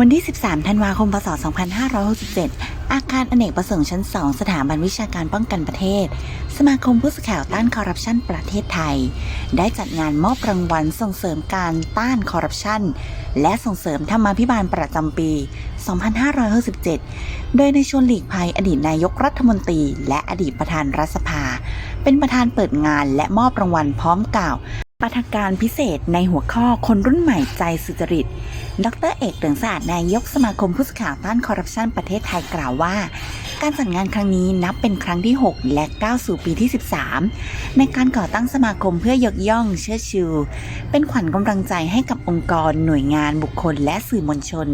วันที่ 13 ธันวาคม พศ 2567 อาคารอเนกประสงค์ชั้น 2 สถาบันวิชาการป้องกันประเทศ สมาคมผู้สื่อข่าวต้านคอร์รัปชันประเทศไทย ได้จัดงานมอบรางวัลส่งเสริมการต้านคอร์รัปชัน และส่งเสริมธรรมาภิบาลประจำปี 2567 โดยในชวนหลีกภัยอดีตนายกรัฐมนตรี และอดีตประธานรัฐสภา เป็นประธานเปิดงานและมอบรางวัลพร้อมกล่าว ปาฐการพิเศษในหัวข้อคนรุ่นใหม่ใจสุจริต ดรเอกเตืองสะอาดนายกสมาคมผู้สื่อข่าวต้านคอร์รัปชันประเทศไทยกล่าวว่า การจัดงานครั้งนี้นับเป็นครั้งที่ 6 และก้าวสู่ปีที่ 13 ในการก่อตั้งสมาคมเพื่อยกย่องเชิดชู เป็นขวัญกำลังใจให้กับองค์กร หน่วยงานบุคคล และสื่อมวลชน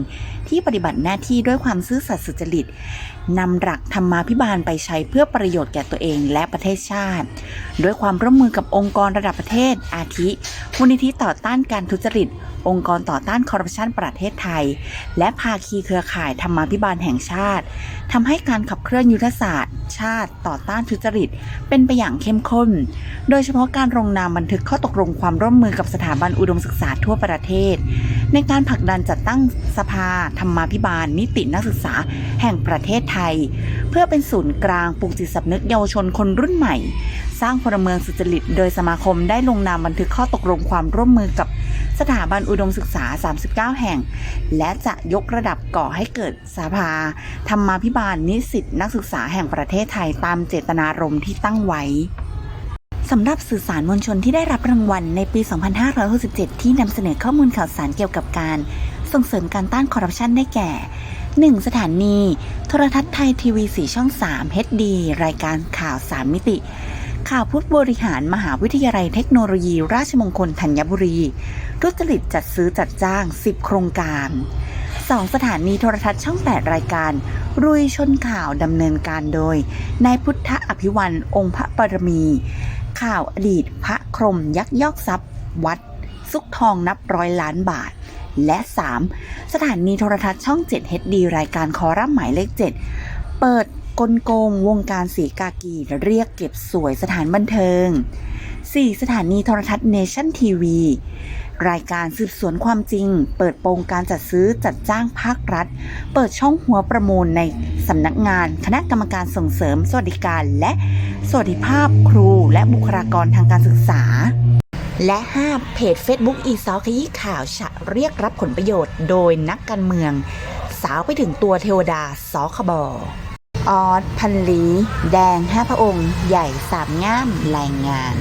ที่ปฏิบัติหน้าที่ด้วยความซื่อสัตย์สุจริตนำหลักธรรมาภิบาลไปใช้เพื่อประโยชน์แก่ตัวเองและประเทศชาติ ด้วยความร่วมมือกับองค์กรระดับประเทศ อาทิมูลนิธิต่อต้านการทุจริต องค์กรต่อต้านคอร์รัปชันประเทศไทย และภาคีเครือข่ายธรรมาภิบาลแห่งชาติทำให้การขับเคลื่อนยุทธศาสตร์ ชาติต่อต้านทุจริต เป็นไปอย่างเข้มข้น โดยเฉพาะการลงนามบันทึกข้อตกลงความร่วมมือกับสถาบันอุดมศึกษาทั่วประเทศ ในการผลักดันจัดตั้งสภาธรรมาภิบาล นิตินักศึกษาแห่งประเทศไทย เพื่อเป็นศูนย์กลางปลูกจิตสำนึกเยาวชนคนรุ่นใหม่ สร้างพลเมืองสุจริต โดยสมาคมได้ลงนามบันทึกข้อตกลงความร่วมมือกับ สถาบันอุดมศึกษา 39 แห่ง และจะยกระดับก่อให้เกิดสภา ธรรมาภิบาลนิสิตนักศึกษาแห่งประเทศไทยตามเจตนารมณ์ที่ตั้งไว้สำหรับสื่อสารมวลชนที่ได้รับรางวัลในปี 2567 ที่นำเสนอข้อมูลข่าวสารเกี่ยวกับการ ส่งเสริมการต้านคอร์รัปชันได้แก่ 1. สถานี โทรทัศน์ไทยทีวีสีช่อง 3 HD รายการข่าว 3 มิติ ข่าวพุทธบริหารมหาวิทยาลัยเทคโนโลยี ราชมงคลธัญบุรีทุจริตจัดซื้อจัดจ้าง 10 โครงการ 2. สถานีโทรทัศน์ช่อง 8 รายการ รุยชนข่าวดำเนินการโดยนายพุทธอภิวันองค์พระปรมี ข่าวอดีตพระครมยักยอกทรัพย์ วัด ซุกทองนับร้อยล้านบาท และ 3. สถานีโทรทัศน์ช่อง 7 HD รายการคอรัมน์หมายเลข 7 เปิด กลโกงวงการสีกากีเรียกเก็บสวยสถานบันเทิง 4. สถานีโทรทัศน์เนชั่นทีวี รายการสืบสวนความจริง เปิดโปงการจัดซื้อจัดจ้างภาครัฐ เปิดช่องหัวประมูลในสำนักงานคณะกรรมการส่งเสริมสวัสดิการและสวัสดิภาพครูและบุคลากรทางการศึกษาและ 5 เพจ Facebook อีซอขยี้ข่าวฉะเรียกรับผลประโยชน์ โดยนักการเมือง สาวไปถึงตัวเทวดาสคบ ออสพันลี แดงห้าพระองค์ ใหญ่สามง่ามรายงาน